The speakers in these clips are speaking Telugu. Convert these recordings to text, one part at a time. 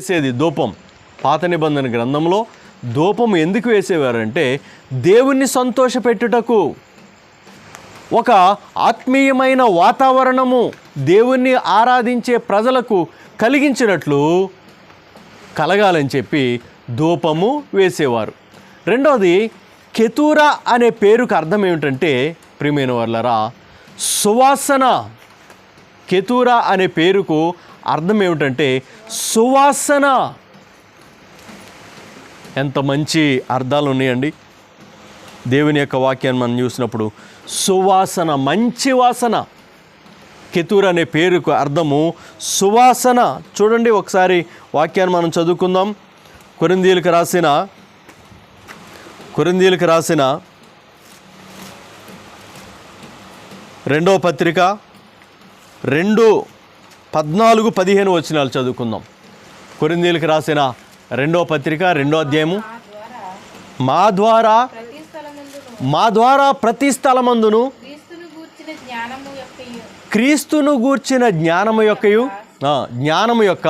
వేసేది ధూపం పాత నిబంధన గ్రంథంలో ధూపం ఎందుకు వేసేవారంటే దేవుణ్ణి సంతోషపెట్టుటకు. ఒక ఆత్మీయమైన వాతావరణము దేవుణ్ణి ఆరాధించే ప్రజలకు కలిగించినట్లు కలగాలని చెప్పి ధూపము వేసేవారు. రెండవది కెతూరా అనే పేరుకు అర్థం ఏమిటంటే ప్రియమైన వాళ్ళరా సువాసన. కెతూరా అనే పేరుకు అర్థం ఏమిటంటే సువాసన. ఎంత మంచి అర్థాలు ఉన్నాయండి. దేవుని యొక్క వాక్యాన్ని మనం చూసినప్పుడు సువాసన మంచి వాసన. కెతూర్ అనే పేరుకు అర్థము సువాసన. చూడండి ఒకసారి వాక్యాన్ని మనం చదువుకుందాం. కొరిందీలకు రాసిన కొరిందీలకు రాసిన రెండో పత్రిక రెండు పద్నాలుగు పదిహేను వచనాలు చదువుకుందాం. కొరిందీలకు రాసిన రెండో పత్రిక రెండో అధ్యాయము. మా ద్వారా మా ద్వారా ప్రతి స్థలమందును క్రీస్తును గూర్చిన జ్ఞానము యొక్కయు జ్ఞానము యొక్క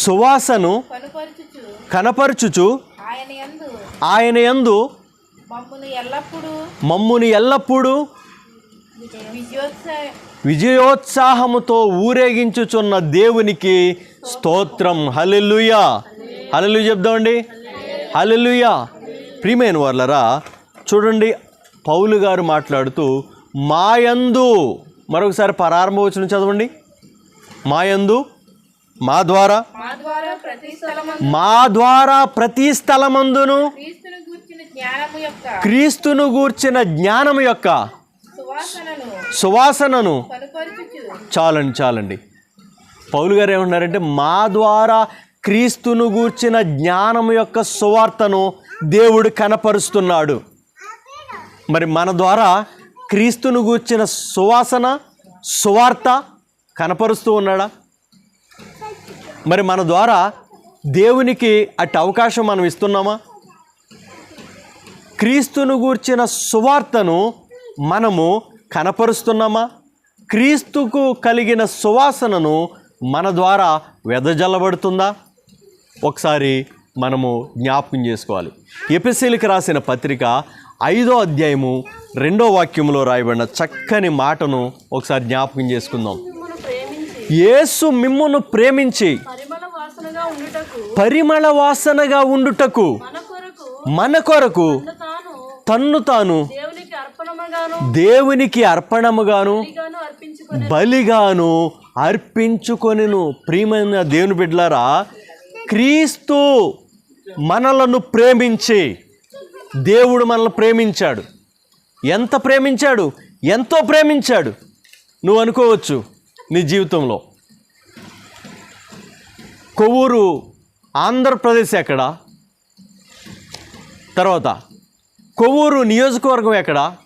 సువాసను కనుపరుచుచు ఆయన యందు మమ్మును ఎల్లప్పుడూ విజయోత్సాహముతో ఊరేగించుచున్న దేవునికి స్తోత్రం. హల్లెలూయా. హల్లెలూయా చెప్దామండి. హల్లెలూయా. ప్రియమైన వాళ్ళరా చూడండి పౌలు గారు మాట్లాడుతూ మాయందు మరొకసారి ప్రారంభవచనం చదవండి. మాయందు మా ద్వారా. మా ద్వారా ప్రతి స్థలమందు మా ద్వారా ప్రతి స్థలమందును. క్రీస్తును గూర్చిన జ్ఞానము యొక్క. సువాసనను చాలండి చాలండి. పౌలు గారు ఏమన్నారంటే మా ద్వారా క్రీస్తును గూర్చిన జ్ఞానం యొక్క సువార్తను దేవుడు కనపరుస్తున్నాడు. మరి మన ద్వారా క్రీస్తును గూర్చిన సువాసన సువార్త కనపరుస్తూ ఉన్నాడా? మరి మన ద్వారా దేవునికి అట్టి అవకాశం మనం ఇస్తున్నామా? క్రీస్తును గూర్చిన సువార్తను మనము కనపరుస్తున్నామా? క్రీస్తుకు కలిగిన సువాసనను మన ద్వారా వెదజల్లబడుతుందా? ఒకసారి మనము జ్ఞాపకం చేసుకోవాలి. ఎపిసిలికి రాసిన పత్రిక ఐదో అధ్యాయము రెండో వాక్యంలో రాయబడిన చక్కని మాటను ఒకసారి జ్ఞాపకం చేసుకుందాం. యేసు మిమ్మును ప్రేమించి పరిమళ వాసనగా ఉండుటకు మన కొరకు తన్ను తాను దేవునికి అర్పణముగాను బలిగాను అర్పించుకొనిను. ప్రియమైన దేవుని బిడ్డలారా క్రీస్తు మనలను ప్రేమించి దేవుడు మనల్ని ప్రేమించాడు. ఎంత ప్రేమించాడు? ఎంతో ప్రేమించాడు. నువ్వు అనుకోవచ్చు నీ జీవితంలో. కొవ్వూరు ఆంధ్రప్రదేశ్ ఎక్కడ? తర్వాత కొవ్వూరు నియోజకవర్గం ఎక్కడ?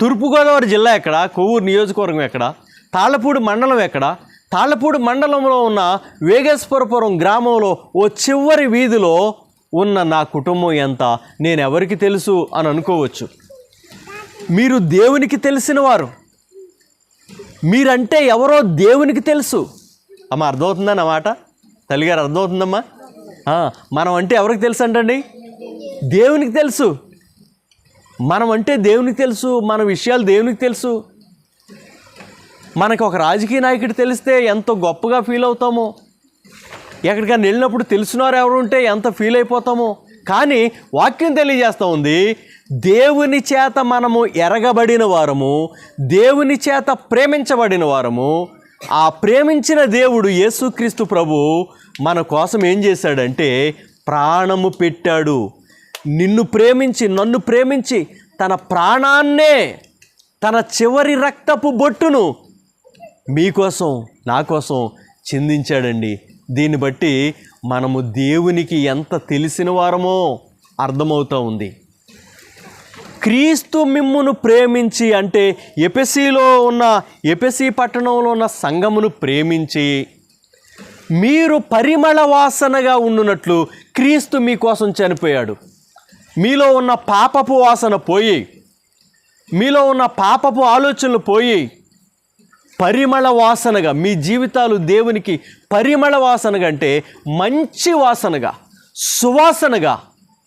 తూర్పుగోదావరి జిల్లా ఎక్కడ? కొవ్వూరు నియోజకవర్గం ఎక్కడ? తాళ్ళపూడి మండలం ఎక్కడ? తాళ్ళపూడి మండలంలో ఉన్న వేగేశ్వరపురం గ్రామంలో ఓ చివరి వీధిలో ఉన్న నా కుటుంబం ఎంత? నేను ఎవరికి తెలుసు అని అనుకోవచ్చు. మీరు దేవునికి తెలిసిన వారు. మీరంటే ఎవరో దేవునికి తెలుసు. అమ్మ అర్థమవుతుందా నా మాట? తల్లిగారు అర్థమవుతుందమ్మా? మనం అంటే ఎవరికి తెలుసు అంటండి? దేవునికి తెలుసు. మనం అంటే దేవునికి తెలుసు మన విషయాలు దేవునికి తెలుసు. మనకు ఒక రాజకీయ నాయకుడు తెలిస్తే ఎంతో గొప్పగా ఫీల్ అవుతామో ఎక్కడికైనా వెళ్ళినప్పుడు తెలిసినారు ఎవరు ఉంటే ఎంత ఫీల్ అయిపోతామో. కానీ వాక్యం తెలియజేస్తూ ఉంది దేవుని చేత మనము ఎరగబడిన వారము దేవుని చేత ప్రేమించబడిన వారము. ఆ ప్రేమించిన దేవుడు యేసుక్రీస్తు ప్రభు మన కోసం ఏం చేశాడంటే ప్రాణము పెట్టాడు. నిన్ను ప్రేమించి నన్ను ప్రేమించి తన ప్రాణాన్నే తన చివరి రక్తపు బొట్టును మీకోసం నా కోసం చిందించాడండి. దీన్ని బట్టి మనము దేవునికి ఎంత తెలిసిన వారమో అర్థమవుతూ ఉంది. క్రీస్తు మిమ్మును ప్రేమించి అంటే ఎపెసీలో ఉన్న ఎపెసీ పట్టణంలో ఉన్న సంఘమును ప్రేమించి మీరు పరిమళ వాసనగా ఉండునట్లు క్రీస్తు మీకోసం చనిపోయాడు. మీలో ఉన్న పాపపు వాసన పోయి మీలో ఉన్న పాపపు ఆలోచనలు పోయి పరిమళ వాసనగా మీ జీవితాలు దేవునికి పరిమళ వాసనగా అంటే మంచి వాసనగా సువాసనగా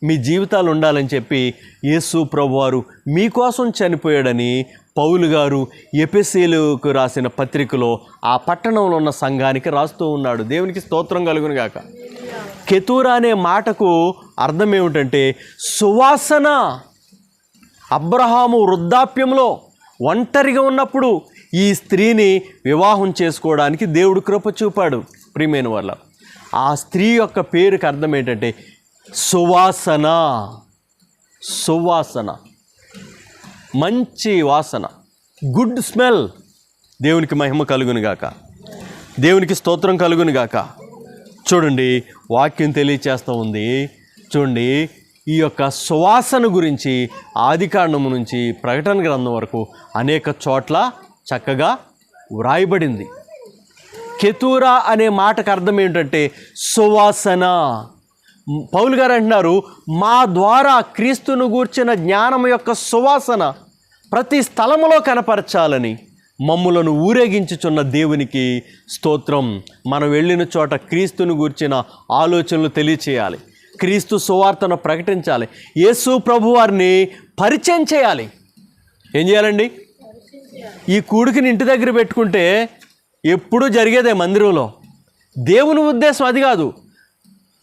మీ జీవితాలు ఉండాలని చెప్పి యేసు ప్రభువారు మీకోసం చనిపోయాడని పౌలు గారు ఎపిసీలకు రాసిన పత్రికలో ఆ పట్టణంలో ఉన్న సంఘానికి రాస్తూ ఉన్నాడు. దేవునికి స్తోత్రం కలుగునుగాక కెతూరా అనే మాటకు అర్థం ఏమిటంటే సువాసన అబ్రహాము వృద్ధాప్యంలో ఒంటరిగా ఉన్నప్పుడు ఈ స్త్రీని వివాహం చేసుకోవడానికి దేవుడు కృప చూపాడు ప్రియమైన వల్ల ఆ స్త్రీ యొక్క పేరుకి అర్థం ఏంటంటే సువాసన సువాసన. మంచి వాసన. గుడ్ స్మెల్ దేవునికి మహిమ కలుగునుగాక. దేవునికి స్తోత్రం కలుగునుగాక. చూడండి వాక్యం తెలియచేస్తూ ఉంది. చూడండి ఈ యొక్క సువాసన గురించి ఆదికాండము నుంచి ప్రకటన గ్రంథం వరకు అనేక చోట్ల చక్కగా వ్రాయబడింది. కెతూరా అనే మాటకు అర్థం ఏంటంటే సువాసన. పౌలు గారు అంటున్నారు మా ద్వారా క్రీస్తును గూర్చిన జ్ఞానం యొక్క సువాసన ప్రతి స్థలములో కనపరచాలని. మమ్ములను ఊరేగించుచున్న దేవునికి స్తోత్రం. మనం వెళ్ళిన చోట క్రీస్తుని గూర్చిన ఆలోచనలు తెలియచేయాలి. క్రీస్తు సువార్తను ప్రకటించాలి. యేసు ప్రభు వారిని పరిచయం చేయాలి. ఏం చేయాలండి? ఈ కూడికిని ఇంటి దగ్గర పెట్టుకుంటే ఎప్పుడూ జరిగేదే మందిరంలో. దేవుని ఉద్దేశం అది కాదు.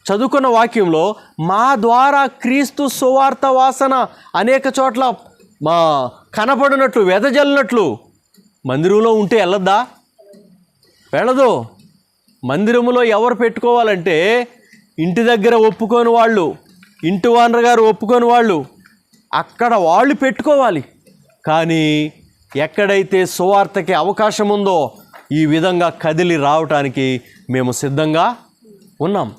చదువుకున్న వాక్యంలో మా ద్వారా క్రీస్తు సువార్త వాసన అనేక చోట్ల మా కనపడినట్లు వెదజల్లినట్లు మందిరంలో ఉంటే వెళ్ళద్దా? వెళ్ళదు. మందిరములో ఎవరు పెట్టుకోవాలంటే ఇంటి దగ్గర ఒప్పుకోని వాళ్ళు ఇంటి ఓనర్ గారు ఒప్పుకోని వాళ్ళు అక్కడ వాళ్ళు పెట్టుకోవాలి. కానీ ఎక్కడైతే సువార్తకి అవకాశం ఉందో ఈ విధంగా కదిలి రావటానికి మేము సిద్ధంగా ఉన్నాం.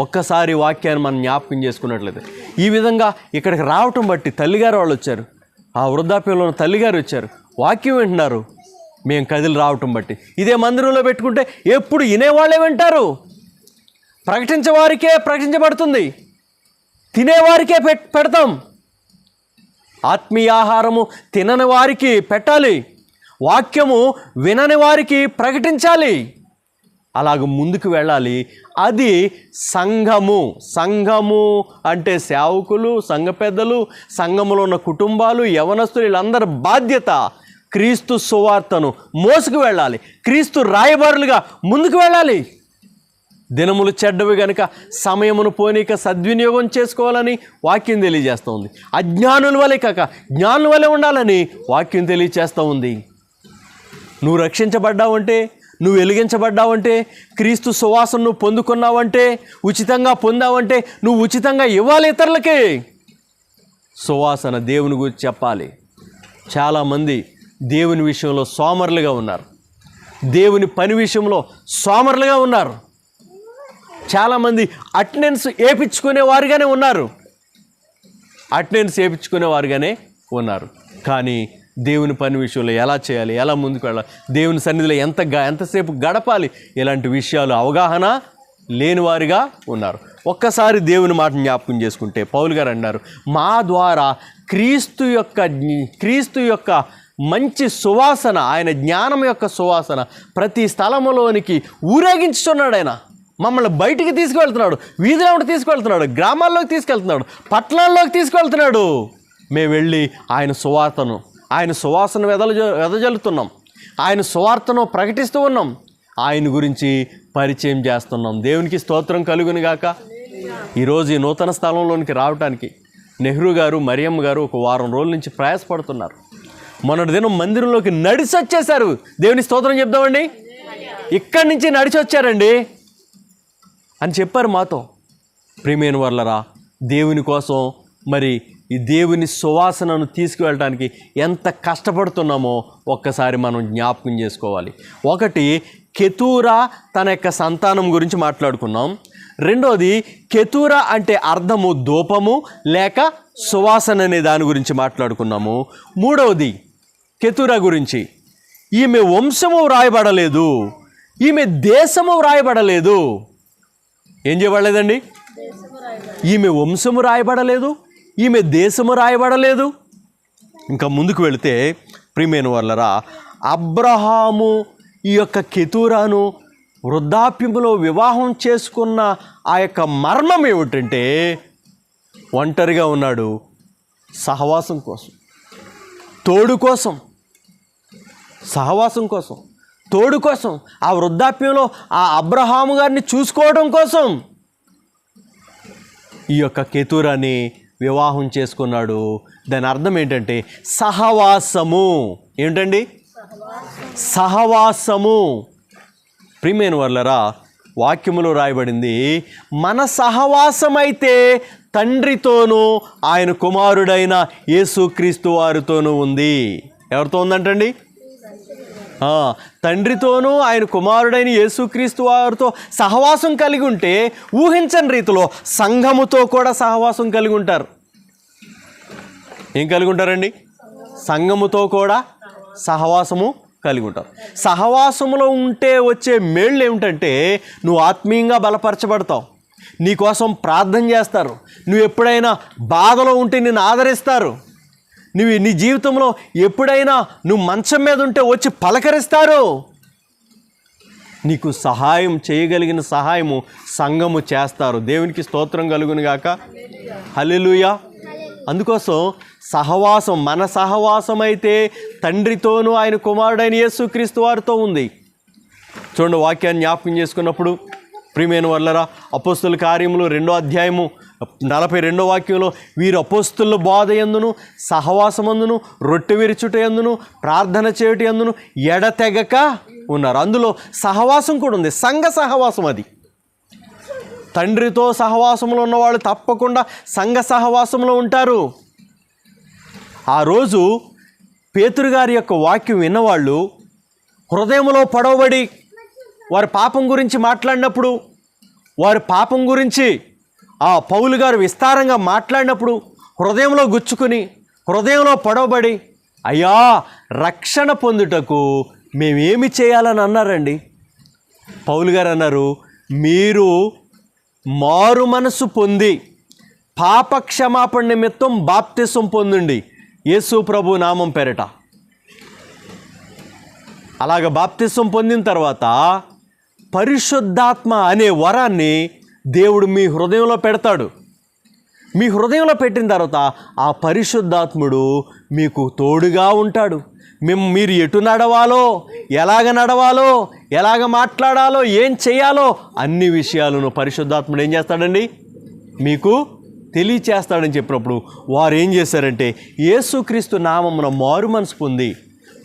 ఒక్కసారి వాక్యాన్ని మనం జ్ఞాపకం చేసుకున్నట్లయితే. ఈ విధంగా ఇక్కడికి రావటం బట్టి తల్లిగారు వాళ్ళు వచ్చారు. ఆ వృద్ధాప్యంలో తల్లిగారు వచ్చారు. వాక్యం వింటున్నారు. మేము కదిలి రావటం బట్టి. ఇదే మందిరంలో పెట్టుకుంటే ఎప్పుడు వినేవాళ్ళే వింటారు. ప్రకటించేవారికే ప్రకటించబడుతుంది. తినేవారికే పెట్ పెడతాం. ఆత్మీయ ఆహారము తినని వారికి పెట్టాలి. వాక్యము వినని వారికి ప్రకటించాలి. అలాగ ముందుకు వెళ్ళాలి. అది సంఘము. సంఘము అంటే సేవకులు సంఘ పెద్దలు సంఘములో ఉన్న కుటుంబాలు యవనస్తులు వీళ్ళందరి బాధ్యత. క్రీస్తు సువార్తను మోసుకు వెళ్ళాలి. క్రీస్తు రాయబారులుగా ముందుకు వెళ్ళాలి. దినములు చెడ్డవి గనుక సమయమును పోనీక సద్వినియోగం చేసుకోవాలని వాక్యం తెలియజేస్తూ ఉంది. అజ్ఞానుల వలె కాక జ్ఞానుల వలె ఉండాలని వాక్యం తెలియజేస్తూ ఉంది. నువ్వు రక్షించబడ్డావంటే నువ్వు వెలిగించబడ్డావంటే క్రీస్తు సువాసన నువ్వు పొందుకున్నావంటే ఉచితంగా పొందావంటే నువ్వు ఉచితంగా ఇవ్వాలి ఇతరులకి. సువాసన దేవుని గురించి చెప్పాలి. చాలామంది దేవుని విషయంలో సోమరులుగా ఉన్నారు. దేవుని పని విషయంలో సోమరులుగా ఉన్నారు. చాలామంది అటెండెన్స్ వేయించుకునే వారుగానే ఉన్నారు. అటెండెన్స్ వేయించుకునే వారుగానే ఉన్నారు. కానీ దేవుని పని విషయంలో ఎలా చేయాలి? ఎలా ముందుకు వెళ్ళాలి? దేవుని సన్నిధిలో ఎంత గ- ఎంతసేపు గడపాలి? ఇలాంటి విషయాలు అవగాహన లేని వారిగా ఉన్నారు. ఒక్కసారి దేవుని మాట జ్ఞాపకం చేసుకుంటే పౌలు గారు అన్నారు మా ద్వారా క్రీస్తు యొక్క క్రీస్తు యొక్క మంచి సువాసన ఆయన జ్ఞానం యొక్క సువాసన ప్రతి స్థలములోనికి ఊరేగించుతున్నాడు ఆయన. మమ్మల్ని బయటికి తీసుకువెళ్తున్నాడు వీధిలోకి తీసుకువెళ్తున్నాడు గ్రామాల్లోకి తీసుకెళ్తున్నాడు పట్టణాల్లోకి తీసుకువెళ్తున్నాడు. మేము వెళ్ళి ఆయన సువార్తను ఆయన సువాసన వెదల వెదజల్లుతున్నాం. ఆయన సువార్తను ప్రకటిస్తూ ఉన్నాం. ఆయన గురించి పరిచయం చేస్తున్నాం. దేవునికి స్తోత్రం కలుగును గాక. ఈరోజు ఈ నూతన స్థలంలోనికి రావడానికి నెహ్రూ గారు మరియమ్మ గారు ఒక వారం రోజుల నుంచి ప్రయాసపడుతున్నారు. మొన్నటి దినం మందిరంలోకి నడిచి వచ్చేసారు దేవుని స్తోత్రం చెప్దామండి. ఇక్కడి నుంచి నడిచి వచ్చారండి అని చెప్పారు మాతో. ప్రేమైన వాళ్ళరా దేవుని కోసం మరి ఈ దేవుని సువాసనను తీసుకువెళ్ళడానికి ఎంత కష్టపడుతున్నామో ఒక్కసారి మనం జ్ఞాపకం చేసుకోవాలి. ఒకటి కెతూరా తన యొక్క సంతానం గురించి మాట్లాడుకున్నాం. రెండోది కెతూరా అంటే అర్థము దూపము లేక సువాసన అనే దాని గురించి మాట్లాడుకున్నాము. మూడవది కెతూరా గురించి. ఈమె వంశము వ్రాయబడలేదు. ఈమె దేశము వ్రాయబడలేదు. ఏం చేయబడలేదండి ఈమె వంశము రాయబడలేదు. ఈమె దేశము రాయబడలేదు. ఇంకా ముందుకు వెళితే ప్రిమేను వల్లరా అబ్రహాము ఈ యొక్క కెతూరాను వృద్ధాప్యములో వివాహం చేసుకున్న ఆ యొక్క మర్మం ఏమిటంటే ఒంటరిగా ఉన్నాడు సహవాసం కోసం తోడు కోసం సహవాసం కోసం తోడు కోసం ఆ వృద్ధాప్యంలో ఆ అబ్రహాము గారిని చూసుకోవడం కోసం ఈ యొక్క కేతురాని వివాహం చేసుకున్నాడు. దాని అర్థం ఏంటంటే సహవాసము. ఏంటండి సహవాసము. ప్రిమేన్ వర్లరా వాక్యములో రాయబడింది మన సహవాసమైతే తండ్రితోనూ ఆయన కుమారుడైన యేసుక్రీస్తు వారితోనూ ఉంది. ఎవరితో ఉందంటండి? తండ్రితోనూ ఆయన కుమారుడైన యేసుక్రీస్తు వారితో సహవాసం కలిగి ఉంటే ఊహించని రీతిలో సంఘముతో కూడా సహవాసం కలిగి ఉంటారు. ఏం కలిగి ఉంటారండి? సంఘముతో కూడా సహవాసము కలిగి ఉంటారు. సహవాసములో ఉంటే వచ్చే మేళ్ళు ఏమిటంటే నువ్వు ఆత్మీయంగా బలపరచబడతావు. నీకోసం ప్రార్థన చేస్తారు. నువ్వు ఎప్పుడైనా బాధలో ఉంటే నిన్ను ఆదరిస్తారు. నువ్వు నీ జీవితంలో ఎప్పుడైనా నువ్వు మంచం మీద ఉంటే వచ్చి పలకరిస్తారు? నీకు సహాయం చేయగలిగిన సహాయము సంఘము చేస్తారు. దేవునికి స్తోత్రం కలుగును గాక. హల్లెలూయా. అందుకోసం సహవాసం మన సహవాసం అయితే తండ్రితోనూ ఆయన కుమారుడైన యేసుక్రీస్తు వారితో ఉంది. చూడండి వాక్యాన్ని జ్ఞాపకం చేసుకున్నప్పుడు ప్రియమైన వల్లరా అపోస్తుల కార్యములు రెండో అధ్యాయము నలభై రెండో వాక్యంలో వీరు అపోస్తుల బోధ ఎందును సహవాసమందును రొట్టె విరుచుట ఎందును ప్రార్థన చేయుట ఎందును ఎడతెగక ఉన్నారు. అందులో సహవాసం కూడా ఉంది. సంఘ సహవాసం అది. తండ్రితో సహవాసంలో ఉన్నవాళ్ళు తప్పకుండా సంఘ సహవాసంలో ఉంటారు. ఆ రోజు పేతురు గారి యొక్క వాక్యం విన్నవాళ్ళు హృదయంలో పడవబడి వారి పాపం గురించి మాట్లాడినప్పుడు వారి పాపం గురించి ఆ పౌలు గారు విస్తారంగా మాట్లాడినప్పుడు హృదయంలో గుచ్చుకుని హృదయంలో పొడవబడి అయ్యా రక్షణ పొందుటకు మేమేమి చేయాలని అన్నారండి? పౌలు గారు అన్నారు మీరు మారు మనసు పొంది పాప క్షమాపణ నిమిత్తం బాప్తిసం పొందండి. యేసు ప్రభు నామం పేరట. అలాగ బాప్తిసం పొందిన తర్వాత పరిశుద్ధాత్మ అనే వరాన్ని దేవుడు మీ హృదయంలో పెడతాడు. మీ హృదయంలో పెట్టిన తర్వాత ఆ పరిశుద్ధాత్ముడు మీకు తోడుగా ఉంటాడు. మేము మీరు ఎటు నడవాలో ఎలాగ నడవాలో ఎలాగ మాట్లాడాలో ఏం చేయాలో అన్ని విషయాలను పరిశుద్ధాత్ముడు ఏం చేస్తాడండి? మీకు తెలియచేస్తాడని చెప్పినప్పుడు వారు ఏం చేశారంటే యేసుక్రీస్తు నామమున మారు మనసు పొంది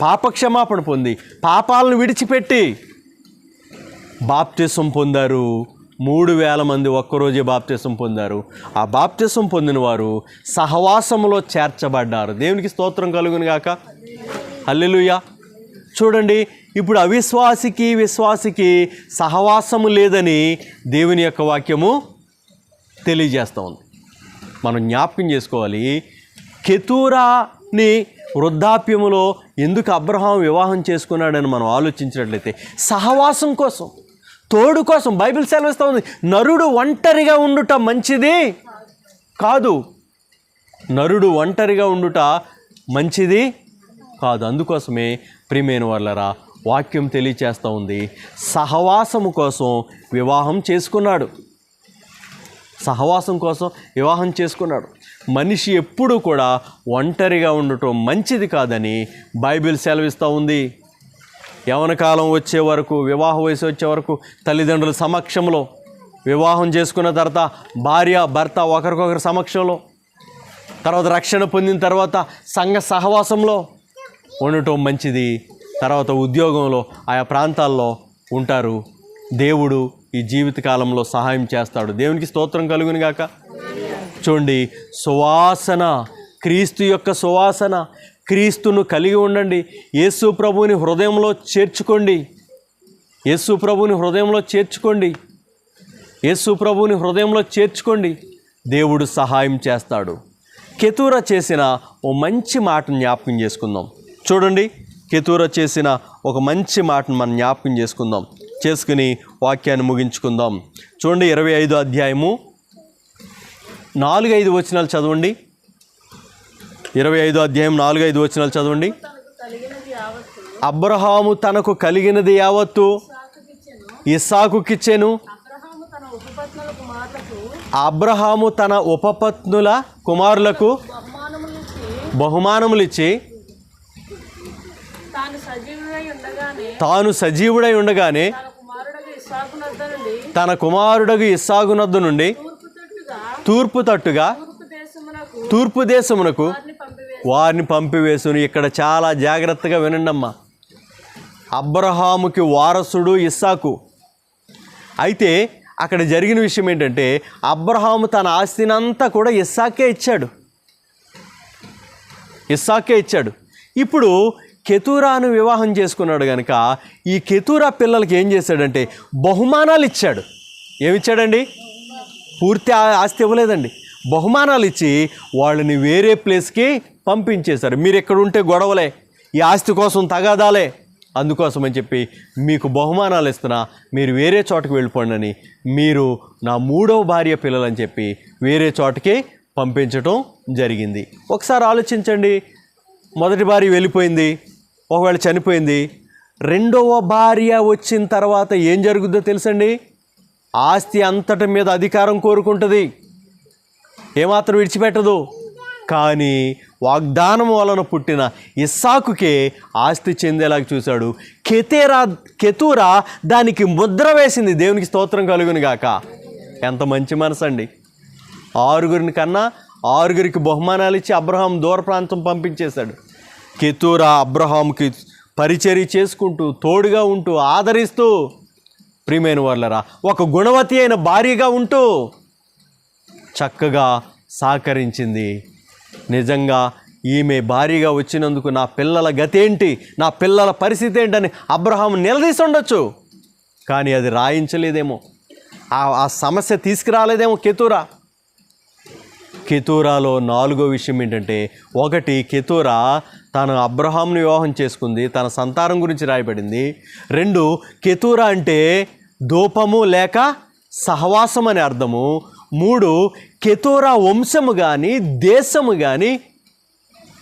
పాపక్షమాపణ పొంది పాపాలను విడిచిపెట్టి బాప్తిసం పొందారు. మూడు వేల మంది ఒక్కరోజే బాప్తిసం పొందారు. ఆ బాప్తిసం పొందిన వారు సహవాసములో చేర్చబడ్డారు. దేవునికి స్తోత్రం కలుగును గాక. అల్లెలుయా చూడండి ఇప్పుడు అవిశ్వాసికి విశ్వాసికి సహవాసము లేదని దేవుని యొక్క వాక్యము తెలియజేస్తూ ఉంది. మనం జ్ఞాపకం చేసుకోవాలి. కెతూరాని వృద్ధాప్యములో ఎందుకు అబ్రహాం వివాహం చేసుకున్నాడని మనం ఆలోచించినట్లయితే సహవాసం కోసం తోడు కోసం బైబిల్ సెలవిస్తూ ఉంది. నరుడు ఒంటరిగా ఉండుట మంచిది కాదు. నరుడు ఒంటరిగా ఉండుట మంచిది కాదు. అందుకోసమే ప్రియమైన వాళ్ళరా వాక్యం తెలియచేస్తూ ఉంది. సహవాసము కోసం వివాహం చేసుకున్నాడు. సహవాసం కోసం వివాహం చేసుకున్నాడు. మనిషి ఎప్పుడూ కూడా ఒంటరిగా ఉండటం మంచిది కాదని బైబిల్ సెలవిస్తూ ఉంది. యవన కాలం వచ్చే వరకు వివాహ వయసు వచ్చే వరకు తల్లిదండ్రుల సమక్షంలో వివాహం చేసుకున్న తర్వాత భార్య భర్త ఒకరికొకరి సమక్షంలో తర్వాత రక్షణ పొందిన తర్వాత సంఘ సహవాసంలో ఉండటం మంచిది. తర్వాత ఉద్యోగంలో ఆయా ప్రాంతాల్లో ఉంటారు. దేవుడు ఈ జీవిత కాలంలో సహాయం చేస్తాడు. దేవునికి స్తోత్రం కలుగును గాక. చూడండి సువాసన క్రీస్తు యొక్క సువాసన క్రీస్తును కలిగి ఉండండి. యేసు ప్రభువుని హృదయంలో చేర్చుకోండి. యేసు ప్రభువుని హృదయంలో చేర్చుకోండి. యేసు ప్రభువుని హృదయంలో చేర్చుకోండి. దేవుడు సహాయం చేస్తాడు. కెతూర చేసిన ఓ మంచి మాటను జ్ఞాపకం చేసుకుందాం. చూడండి కెతూర చేసిన ఒక మంచి మాటను మనం జ్ఞాపకం చేసుకుందాం. చేసుకుని వాక్యాన్ని ముగించుకుందాం. చూడండి ఇరవై ఐదు అధ్యాయము. నాలుగు ఐదు వచనాలు చదవండి. ఇరవై ఐదు అధ్యాయం నాలుగు ఐదు వచనాలు చదవండి. అబ్రహాము తనకు కలిగినది యావత్తు? ఇస్సాకుకిచ్చెను? అబ్రహాము తన ఉపపత్నుల కుమారులకు బహుమానములు ఇచ్చి బహుమానములిచ్చి తాను సజీవుడై ఉండగానే తన కుమారుడకు నుండి ఇస్సాగునద్దు నుండి తూర్పు తట్టుగా తూర్పు దేశమునకు వారిని పంపివేసును. ఇక్కడ చాలా జాగ్రత్తగా వినండమ్మా. అబ్రహాముకి వారసుడు ఇస్సాకు. అయితే అక్కడ జరిగిన విషయం ఏంటంటే అబ్రహాము తన ఆస్తినంతా కూడా ఇస్సాకే ఇచ్చాడు. ఇస్సాకే ఇచ్చాడు. ఇప్పుడు కెతూరాను వివాహం చేసుకున్నాడు కనుక ఈ కెతూరా పిల్లలకి ఏం చేశాడంటే బహుమానాలు ఇచ్చాడు. ఏమిచ్చాడండి? పూర్తి ఆ- ఆస్తి ఇవ్వలేదండి. బహుమానాలు ఇచ్చి వాళ్ళని వేరే ప్లేస్కి పంపించేశారు. మీరు ఎక్కడుంటే గొడవలే. ఈ ఆస్తి కోసం తగాదాలే. అందుకోసమని చెప్పి మీకు బహుమానాలు ఇస్తున్నా. మీరు వేరే చోటకి వెళ్ళిపోండి అని మీరు నా మూడవ భార్య పిల్లలని చెప్పి వేరే చోటకి పంపించటం జరిగింది. ఒకసారి ఆలోచించండి. మొదటి భార్య వెళ్ళిపోయింది. ఒకవేళ చనిపోయింది. రెండవ భార్య వచ్చిన తర్వాత ఏం జరుగుద్దో తెలుసండి? ఆస్తి అంతటి మీద అధికారం కోరుకుంటుంది. ఏమాత్రం విడిచిపెట్టదు. కానీ వాగ్దానం వలన పుట్టిన ఇస్సాకుకే ఆస్తి చెందేలాగా చూశాడు. కెతేరా కెతూరా దానికి ముద్ర వేసింది. దేవునికి స్తోత్రం కలుగును గాక. ఎంత మంచి మనసు అండి ఆరుగురిని కన్నా ఆరుగురికి బహుమానాలు ఇచ్చి అబ్రహాం దూర ప్రాంతం పంపించేశాడు. కెతూరా అబ్రహాంకి పరిచర్య చేసుకుంటూ తోడుగా ఉంటూ ఆదరిస్తూ ప్రియమైన వాళ్ళరా ఒక గుణవతి అయిన భార్యగా ఉంటూ చక్కగా సహకరించింది నిజంగా ఈమె భారీగా వచ్చినందుకు నా పిల్లల గతి ఏంటి నా పిల్లల పరిస్థితి ఏంటని అబ్రహాం నిలదీసి ఉండొచ్చు. కానీ అది రాయించలేదేమో. ఆ సమస్య తీసుకురాలేదేమో కెతూరా. కెతూరాలో నాలుగో విషయం ఏంటంటే ఒకటి కెతూరా తను అబ్రహాంని వివాహం చేసుకుంది తన సంతానం గురించి రాయబడింది. రెండు కెతూరా అంటే దూపము లేక సహవాసం అని అర్థము. మూడు కెతోరా వంశము కానీ దేశము కానీ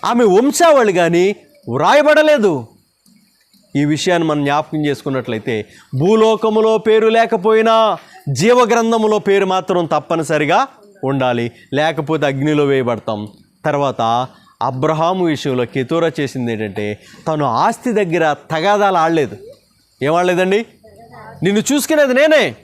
ఆమె వంశావళి కానీ వ్రాయబడలేదు. ఈ విషయాన్ని మనం జ్ఞాపకం చేసుకున్నట్లయితే భూలోకములో పేరు లేకపోయినా జీవగ్రంథములో పేరు మాత్రం తప్పనిసరిగా ఉండాలి. లేకపోతే అగ్నిలో వేయబడతాం. తర్వాత అబ్రహాము విషయంలో కెతూర చేసింది ఏంటంటే తను ఆస్తి దగ్గర తగాదాలు ఆడలేదు. ఏమాడలేదండి నిన్ను చూసుకునేది నేనే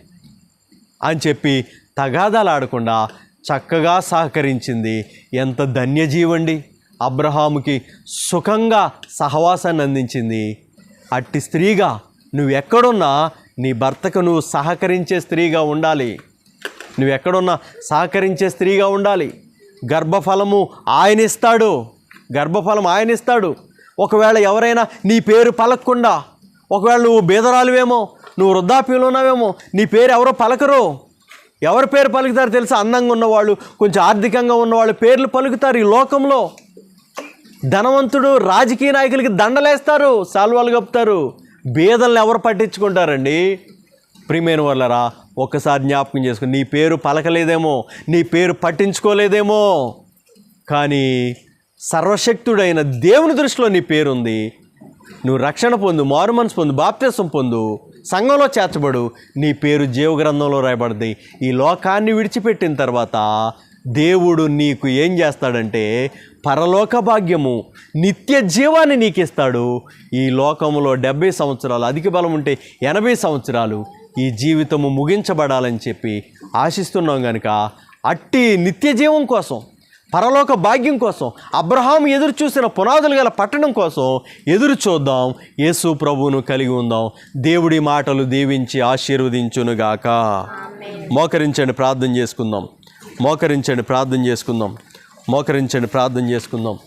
అని చెప్పి తగాదాలు ఆడకుండా చక్కగా సహకరించింది. ఎంత ధన్యజీవండి. అబ్రహాముకి సుఖంగా సహవాసాన్ని అందించింది. అట్టి స్త్రీగా నువ్వు ఎక్కడున్నా నీ భర్తకు నువ్వు సహకరించే స్త్రీగా ఉండాలి. నువ్వు ఎక్కడున్నా సహకరించే స్త్రీగా ఉండాలి. గర్భఫలము ఆయన ఇస్తాడు గర్భఫలం ఆయన ఇస్తాడు ఒకవేళ ఎవరైనా నీ పేరు పలకకుండా ఒకవేళ నువ్వు బీదరాలువేమో నువ్వు వృద్ధాప్యంలో ఉన్నావేమో నీ పేరు ఎవరో పలకరు. ఎవరి పేరు పలుకుతారు తెలుసా? అందంగా ఉన్నవాళ్ళు కొంచెం ఆర్థికంగా ఉన్నవాళ్ళు పేర్లు పలుకుతారు ఈ లోకంలో. ధనవంతుడు రాజకీయ నాయకులకి దండలేస్తారు సాల్వాలు కప్పుతారు. బీదల్ని ఎవరు పట్టించుకుంటారండి? ప్రియమైన వాళ్ళరా ఒక్కసారి జ్ఞాపకం చేసుకుని నీ పేరు పలకలేదేమో నీ పేరు పట్టించుకోలేదేమో. కానీ సర్వశక్తుడైన దేవుని దృష్టిలో నీ పేరుంది. నువ్వు రక్షణ పొందు మారు మనసు పొందు బాప్త్యసం పొందు. సంఘంలో చేర్చబడు. నీ పేరు జీవగ్రంథంలో రాయబడింది. ఈ లోకాన్ని విడిచిపెట్టిన తర్వాత దేవుడు నీకు ఏం చేస్తాడంటే పరలోక భాగ్యము నిత్య జీవాన్ని నీకు ఇస్తాడు ఈ లోకములో డెబ్బై సంవత్సరాలు అధిక బలం ఉంటే ఎనభై సంవత్సరాలు ఈ జీవితము ముగించబడాలని చెప్పి ఆశిస్తున్నాం కనుక అట్టి నిత్య జీవం కోసం పరలోక భాగ్యం కోసం అబ్రహాం ఎదురు చూసిన పునాదులు గల పట్టణం కోసం ఎదురు చూద్దాం. యేసు ప్రభువును కలిగి ఉందాం. దేవుడి మాటలు దీవించి ఆశీర్వదించునుగాక. మోకరించండి ప్రార్థన చేసుకుందాం. మోకరించండి ప్రార్థన చేసుకుందాం. మోకరించండి ప్రార్థన చేసుకుందాం.